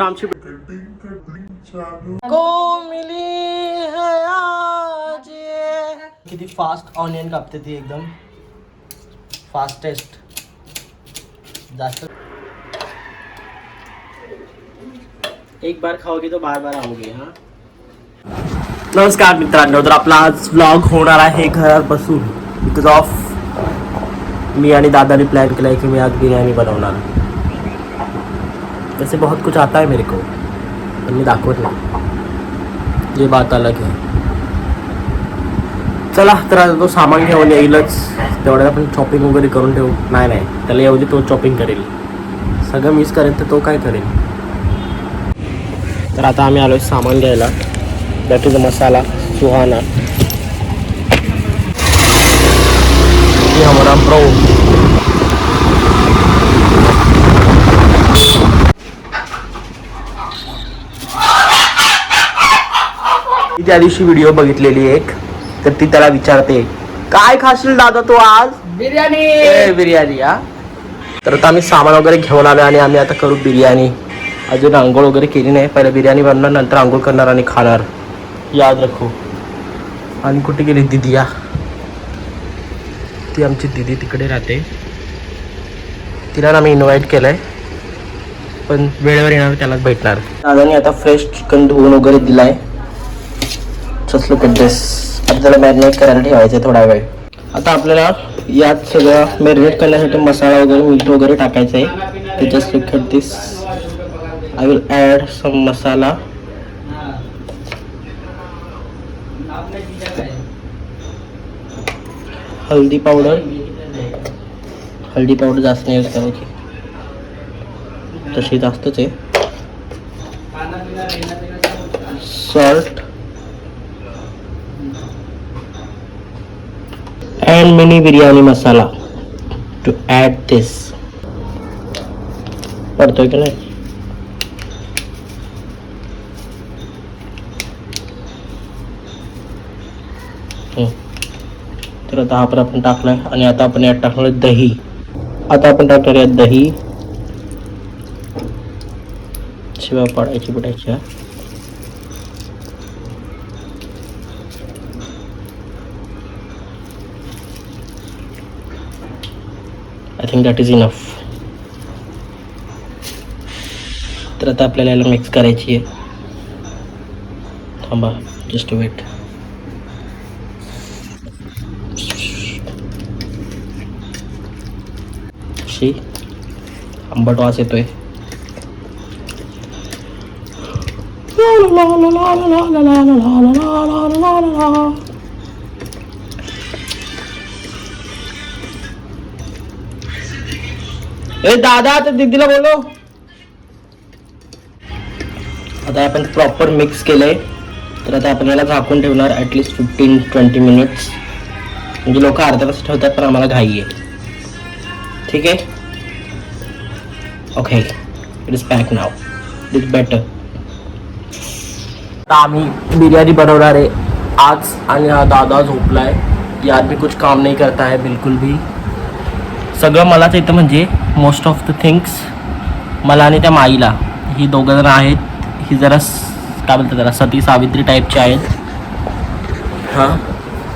आमची को मिली है आज ये. किती फास्ट ऑनियन कापते ती एकदम. फास्टेस्ट जास्त. एक बार खाओगे तो बार बार आओगे हाँ? नमस्कार मित्रांनो तर आपला आज व्लॉग होणार आहे घरात बसून बिकॉज ऑफ मी आणि दादाने प्लॅन केला आहे की मी आज बिर्याणी बनवणार. वैसे बहुत कुछ आता है मेरे को। पण मी दाखवत नाही ये बात अलग है। चला तर आता तो सामान घेऊन येईलच तेवढ्यात आपण शॉपिंग वगैरे करून ठेवू। नाही नाही. त्याला येऊ दे तो शॉपिंग करेल। सगळं मिस करेल तर तो काय करेल? तर आता आम्ही आलो सामान घ्यायला. That is masala Suhana. हमारा प्रो त्या दिवशी व्हिडिओ बघितलेली एक तर ती त्याला विचारते काय खाशील दादा तू आज? बिर्याणी. बिर्याणी हा? तर आता आम्ही सामान वगैरे घेऊन आलो आणि आम्ही आता करू बिर्याणी. अजून आंघोळ वगैरे केली नाही. पहिले बिर्याणी बनणार नंतर आंघोळ करणार आणि खाणार. याद रखो. आणि कुठे गेली दिदिया ती आमची दिदी तिकडे राहते. तिला मी इन्व्हाइट केलंय. पण वेळेवर येणार त्यालाच भेटणार. दादाने आता फ्रेश चिकन धुवून वगैरे दिलाय. जस्ट लुक दिस आता त्याला मॅरिनेट करायला ठेवायचं आहे थोडा वेळ. आता आपल्याला यात सगळं मॅरिनेट करण्यासाठी मसाला वगैरे मीठ वगैरे टाकायचं आहे ते just look at this I will add some masala haldi powder. Haldi powder जास्त नाही यूज करायची. तशी जास्तच आहे. Salt and mini biryani masala to add this. पडतोय की नाही? तर आता आपण आपण टाकलाय आणि आता आपण यात टाकणार दही. आता आपण टाकणार यात दही. शिवाय पाडायची बुडायची थिंक दॅट इज इनफ तर आता आपल्याला याला मिक्स करायची आहे थांबा जस्ट वेट शी आंबट वास येतोय ए दादा आता दीदीला बोलो आता आपण प्रॉपर मिक्स केलंय. तर आता आपण याला झाकून ठेवणार ॲटलिस्ट फिफ्टीन ट्वेंटी मिनिट्स म्हणजे लोक अर्धा तास ठेवतात पण आम्हाला घाई आहे. ठीक आहे? Okay it is pack now it better आता आम्ही बिर्याणी बनवणार आहे. आज आणि हा दादा झोपलाय. यार मी कुछ काम नाही करता है बिलकुल भी सगळं मलाच येतं म्हणजे मोस्ट ऑफ द थिंग्स मला आणि त्या माईला. ही दोघं जण आहेत. ही जरा काय बोलतात त्याला सती सावित्री टाईपची आहेत. हां.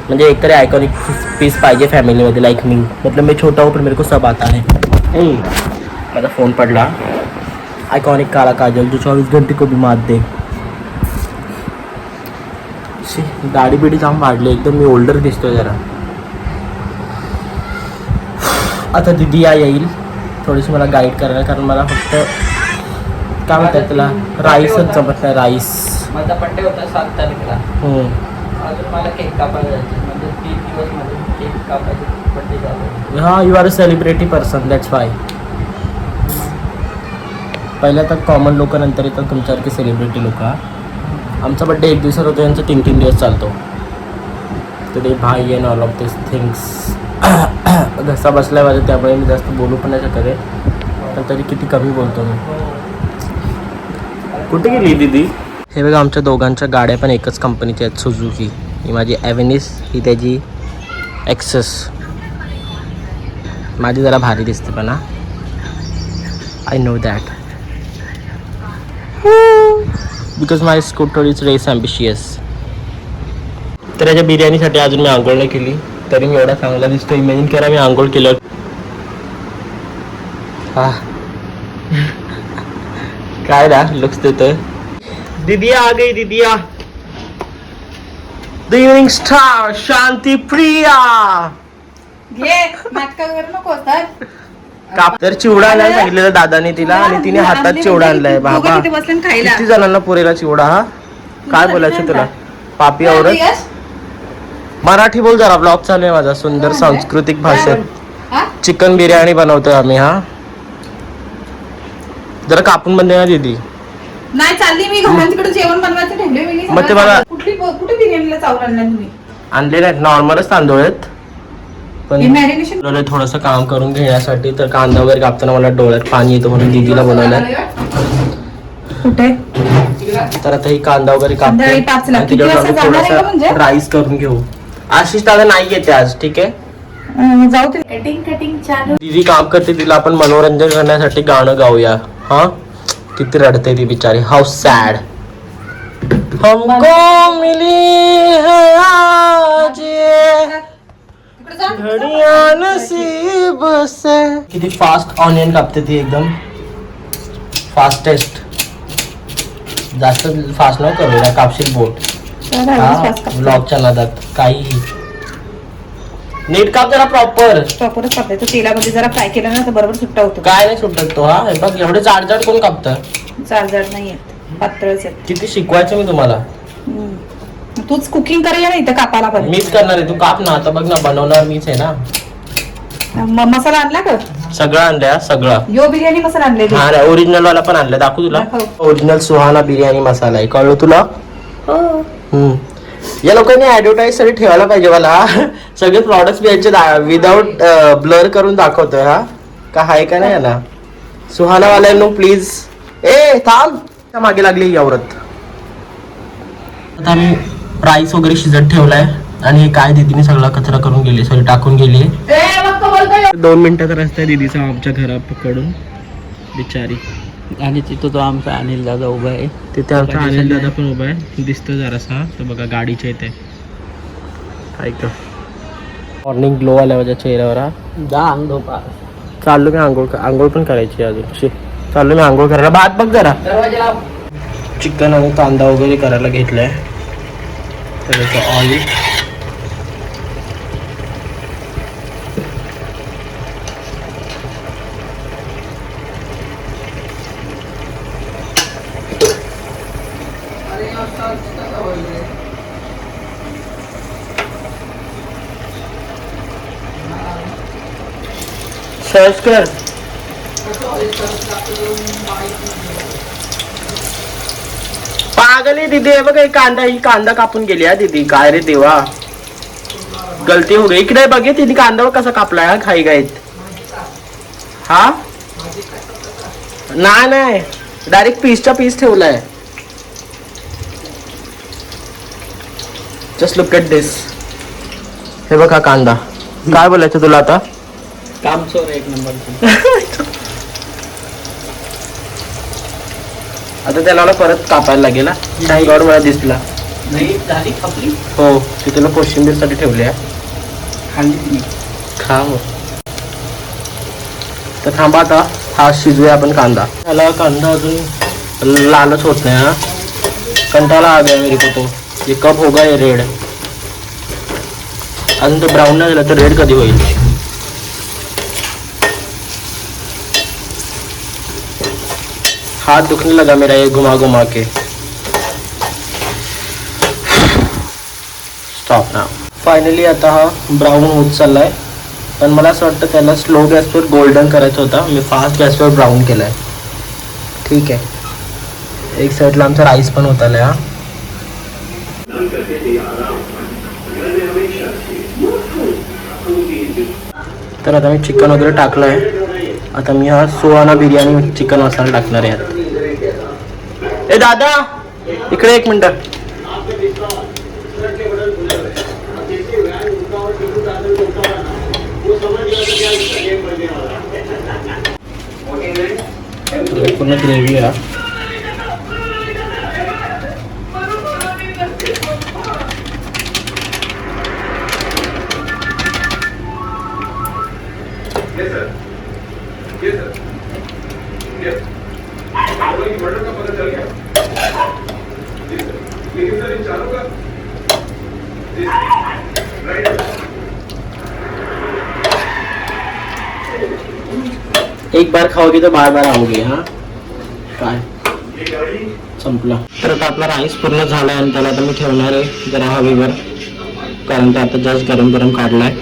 म्हणजे एकतरी आयकॉनिक पीस पाहिजे फॅमिलीमध्ये लाईक मी. मतलब मैं छोटा हूँ पर मेरे को सब आता है. ए, माझा फोन पडला. आयकॉनिक काला काजल जो चौबीस घंटे को भी मात दे. दाढी बिडी जाम वाढली. एकदम मी ओल्डर दिसतोय जरा. आता दिदी या येईल. थोडीशी मला गाईड करायला कारण मला फक्त काय म्हणतात त्याला? राईसच जमत नाही राईस माझा बड्डे होता सात तारखेला. अजून मला केक कापायला जायचे म्हणजे तीन दिवस माझे केक कापायचे बड्डे झाले हा you are a celebrity person that's why पहिल्या तर कॉमन लोक नंतर येतात तुमच्यासारखे सेलिब्रिटी लोक आमचा बड्डे एक दिवसात होतो यांचा तीन तीन दिवस चालतो. टुडे भाई and all of this things घसा बसलाय माझ्या त्यामुळे मी जास्त बोलू पण नाही शकत आहे. पण तरी किती कमी बोलतो मी. कुठे गेली दीदी? हे बघा आमच्या दोघांच्या गाड्या पण एकच कंपनीच्या आहेत सुझुकी ही माझी ॲव्हेनिस ही त्याची ॲक्सेस माझी जरा भारी दिसते पण हा. I know that because my scooter is race ambitious तर याच्या बिर्याणीसाठी अजून मी आंघोळ नाही केली. तरी मी एवढा चांगला दिसतो इमॅजिन करा मी आंघोळ केलं हा. काय ना लुक्स देतोय. दीदिया आ गई दीदिया. The evening star Shanti Priya तर काप तर चिवडा आणायला सांगितलेलं दादाने तिला आणि तिने हातात चिवडा आणलाय. बाबा किती जणांना पुरेला चिवडा हा? काय बोलायचं तुला? पापी औरत? यश? मराठी बोल जरा ब्लॉग चालू आहे माझा सुंदर सांस्कृतिक भाषेत? चिकन बिर्याणी बनवतोय आम्ही हा. जरा कापून बनते ना दीदी. नाही चालली मी घरांकडे जेवण बनवायचं ठेवले मी. मग ते मला- कुठली कुठे बिर्याणीला आणला तुम्ही? आणले नाहीत नॉर्मलच तांदूळ आहेत पण थोडंसं काम करून घेण्यासाठी तर कांदा वगैरे कापताना मला डोळ्यात पाणी येतं म्हणून दीदीला बनवलंय. कुठे? तर आता ही कांदा वगैरे संध्याकाळी पाचला. आणि किती त्याच्यावर वाजता आम्ही जाणार आहे का म्हणजे? राईस करून घेऊ. आशिष दादा नाही येते आज ठीक आहे? अं, जाऊ ते कटिंग कटिंग चालू. दीदी काम करते तिला आपण मनोरंजन करण्यासाठी गाणं गाऊया. हा? किती रडते ती बिचारी. हाऊ सॅड हमको मिली है आज. घडिया नसीब से। किती फास्ट ऑनियन कापते ती एकदम. फास्टेस्ट जास्त फास्ट न करूया कापशील बोट. ब्लॉगच्या नादात काहीही. नीट काप जरा प्रॉपर प्रॉपरच कापायचं तेलामध्ये जरा फ्राय केलं ना तर बरोबर सुट्टा होतो. काय नाही सुटत तो हा? हे बघ एवढे जाड जाड कोण कापतं? जाड जाड नाही येत पातळच किती शिकवायचं मी तुम्हाला. हम्म. तूच कुकिंग करायला ना इथं कापाला पण. मीच करणार आहे. तू काप ना. आता बघ ना बनवणार मीच आहे ना. म- मसाला आणला का? सगळं आणलंय हा, सगळं. यो बिर्याणी मसाला आणलेली हा रे ओरिजिनल वाला पण आणलं. दाखवू तुला. दाखव. ओरिजिनल सुहाना बिर्याणी मसाला आहे. कळलं तुला? हो. या लोकांनी ऍडव्हर्टाईजसाठी ठेवायला पाहिजे मला. सगळे प्रॉडक्ट्स यांचे विदाऊट ब्लर करून दाखवतोय हा. का हाय का नाही ना सुहाना वाल्यांनो प्लीज ए थांब. त्या मागे लागली औरत. आता आम्ही राईस वगैरे शिजत ठेवलाय आणि हे काय दीदीने सगळा कचरा करून गेली सॉरी टाकून गेली. दोन मिनिटाचा रस्ता आहे दीदीचा आमच्या घराकडून. बिचारी. आणि तिथं तो आमचा अनिल दादा उभा आहे तिथे आमचा अनिल दादा पण उभा आहे. दिसतो जरासा. तो बघा गाडीच्या इथे. ऐक मॉर्निंग ग्लो आल्या माझ्या चेहऱ्यावर चाललो मी आंघोळ आंघोळ पण करायची अजून. चाललो मी आंघोळ करायला. भात बघ जरा. चिकन आणि कांदा वगैरे करायला घेतलाय. त्याचं ऑइल सर्च कर. पागल आहे दीदी हे बघ हे कांदा ही कांदा कापून गेली हा दीदी. काय रे देवा. गलती हो गई इकडे बघे तिने कांदा कसा कापलाय हा घाई घाईत. हा? नाही नाही. डायरेक्ट पीसचा पीस ठेवलाय. जस्ट लुक एट दिस हे बघा कांदा. काय बोलायचं तुला आता? काम चोर एक नंबर. आता त्याला मला परत कापायला लागेल हा. Thank God मला दिसला. नाही झाली खपली. हो ती तुला कोशिंबीरसाठी ठेवली आहे खाल्ली ती. खा मग तर थांबा आता हा शिजूया आपण कांदा. त्याला कांदा अजून लालच होत नाही हा? कंटाळा आ गया मेरे को तो. ये कब होगा ये रेड अजून ते ब्राऊन नाही झालं तर रेड कधी होईल? हाथ दुखने लगा मेरा ये घुमा घुमा के। स्टॉप ना फायनली आता हा ब्राऊन होत चाललाय. पण मला असं वाटतं त्याला स्लो गॅसवर गोल्डन करायचं होता. मी फास्ट गॅसवर ब्राऊन केलाय. ठीक आहे. एक साईडला आमचा राईस पण होत आलाय हा. तर आता मी चिकन वगैरे टाकलं आहे आता मी हा सुहाना बिर्याणी चिकन मसाला टाकणार आहे ए दादा इकडे एक मिनिट. पूर्ण ग्रेव्ही आहे. एक बार खाओगे तो बार बार आओगे हा? काय? संपला. तर आता आपला राईस पूर्ण झाला आणि त्याला आता मी ठेवणार आहे जरा हवेवर. कारण ते आता जास्त गरम गरम काढलाय.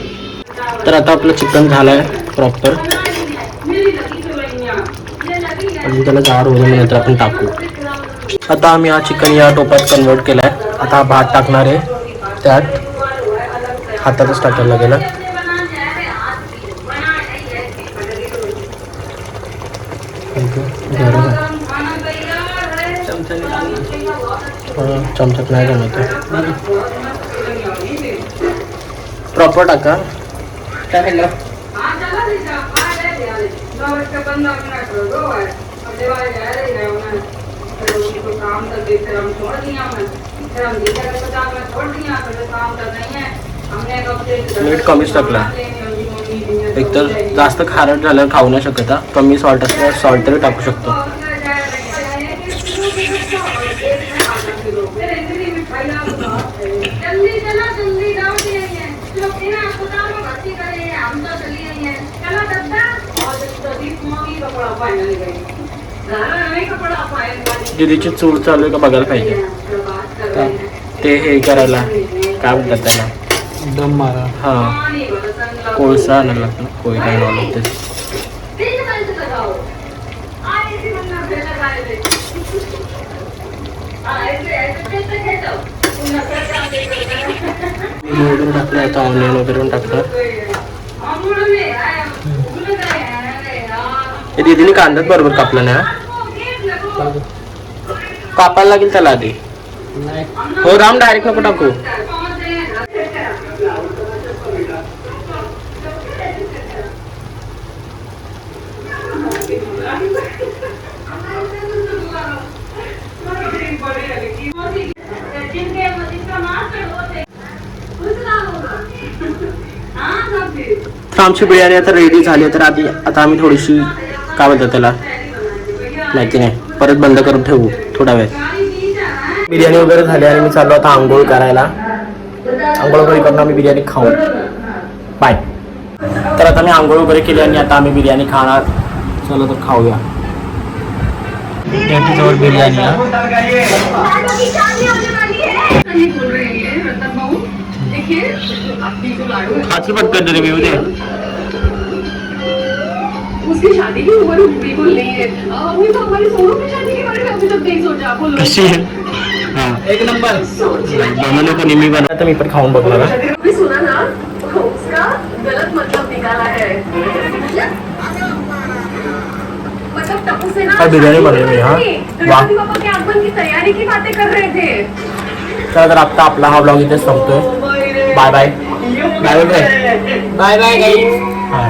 तर आता आपलं चिकन झालंय प्रॉपर अजून त्याला जाड नंतर आपण टाकू. आता आम्ही हा चिकन या टोपात कन्वर्ट केलाय. आता हा भात टाकणार आहे. त्यात हातातच टाकायला लागेल हा. गरम आहे. हा, चमच्यात नाही जमत प्रॉपर टाका टाकलं मीठ कमीच टाकला एकतर जास्त खारट झालं खाऊ नाही शकत. कमी सॉल्ट असल्यावर सॉल्ट तरी टाकू शकतो। दिदीची चूड चालू आहे का बघायला पाहिजे ते हे करायला. काय म्हणतात त्याला? दम मारा. हा. कोळसा आणायला लागतो. कोयता आणावं लागते तीन मिनट लगाओ आए इसी बंदा से लगाए थे ऐसे ऐसे कैसे खेचो तुम नजर क्या देख रहे लिंबू वगैरे टाकलं आता ऑनियन वगैरे पण टाकलं दीदीने कांद्यात बरोबर कापला ना कापायला लागेल त्याला आधी. हो राम डायरेक्ट नको टाकू. तर आमची बिर्याणी आता रेडी झाली तर आधी आता आम्ही थोडीशी काय म्हणतात त्याला? माहिती नाही. परत बंद करून ठेवू थोडा वेळ. बिर्याणी वगैरे झाली आणि मी चाललो आता आंघोळ करायला. आंघोळ वगैरे करून आम्ही बिर्याणी खाऊ. बाय. तर आता मी आंघोळ वगैरे केली आणि आता आम्ही बिर्याणी खाणार. चला तर खाऊया. जवळ बिर्याणी हा. रही है है उसकी शादी की उम्र बिल्कुल नहीं है। अ, वही तो हमारी सोनू की शादी के बारे में अभी तक नहीं सोचा बोलो कशी आहे एक नंबर। बनवलं कोणी मी बनवलं तर मी पण खाऊन बघणार हा. अभी सुना ना उसका गलत मतलब निकाला है। मतलब टप्पू से ना काय बिर्याणी बनवली मी, हा? वाह. गणपति बाबा के आगमन की तैयारी की बातें कर रहे थे। चला तर आता आपला हा ब्लॉग इथे संपतोय bye bye. Bye bye bye bye guys हा